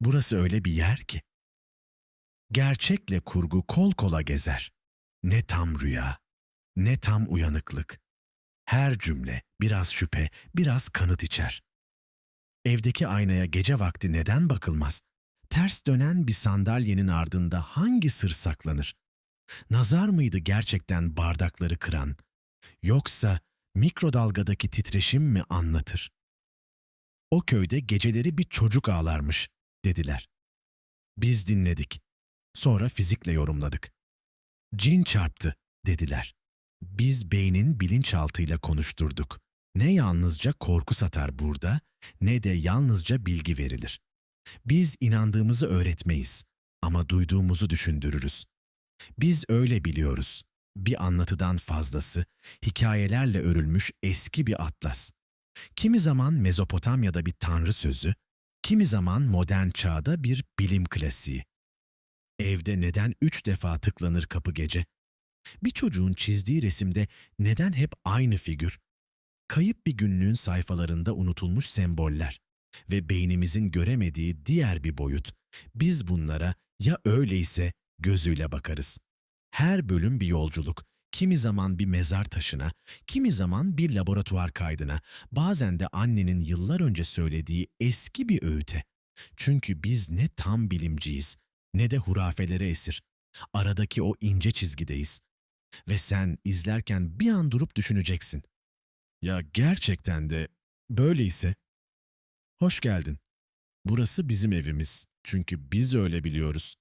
Burası öyle bir yer ki. Gerçekle kurgu kol kola gezer. Ne tam rüya, ne tam uyanıklık. Her cümle biraz şüphe, biraz kanıt içer. Evdeki aynaya gece vakti neden bakılmaz? Ters dönen bir sandalyenin ardında hangi sır saklanır? Nazar mıydı gerçekten bardakları kıran? Yoksa mikrodalgadaki titreşim mi anlatır? O köyde geceleri bir çocuk ağlarmış, dediler. Biz dinledik. Sonra fizikle yorumladık. Cin çarptı, dediler. Biz beynin bilinçaltıyla konuşturduk. Ne yalnızca korku satar burada, ne de yalnızca bilgi verilir. Biz inandığımızı öğretmeyiz ama duyduğumuzu düşündürürüz. Biz öyle biliyoruz. Bir anlatıdan fazlası, hikayelerle örülmüş eski bir atlas. Kimi zaman Mezopotamya'da bir tanrı sözü, kimi zaman modern çağda bir bilim klasiği. Evde neden üç defa tıklanır kapı gece? Bir çocuğun çizdiği resimde neden hep aynı figür? Kayıp bir günlüğün sayfalarında unutulmuş semboller ve beynimizin göremediği diğer bir boyut. Biz bunlara ya öyleyse gözüyle bakarız. Her bölüm bir yolculuk. Kimi zaman bir mezar taşına, kimi zaman bir laboratuvar kaydına, bazen de annenin yıllar önce söylediği eski bir öğüte. Çünkü biz ne tam bilimciyiz, ne de hurafelere esir. Aradaki o ince çizgideyiz. Ve sen izlerken bir an durup düşüneceksin. Ya gerçekten de böyleyse? Hoş geldin. Burası bizim evimiz. Çünkü biz öyle biliyoruz.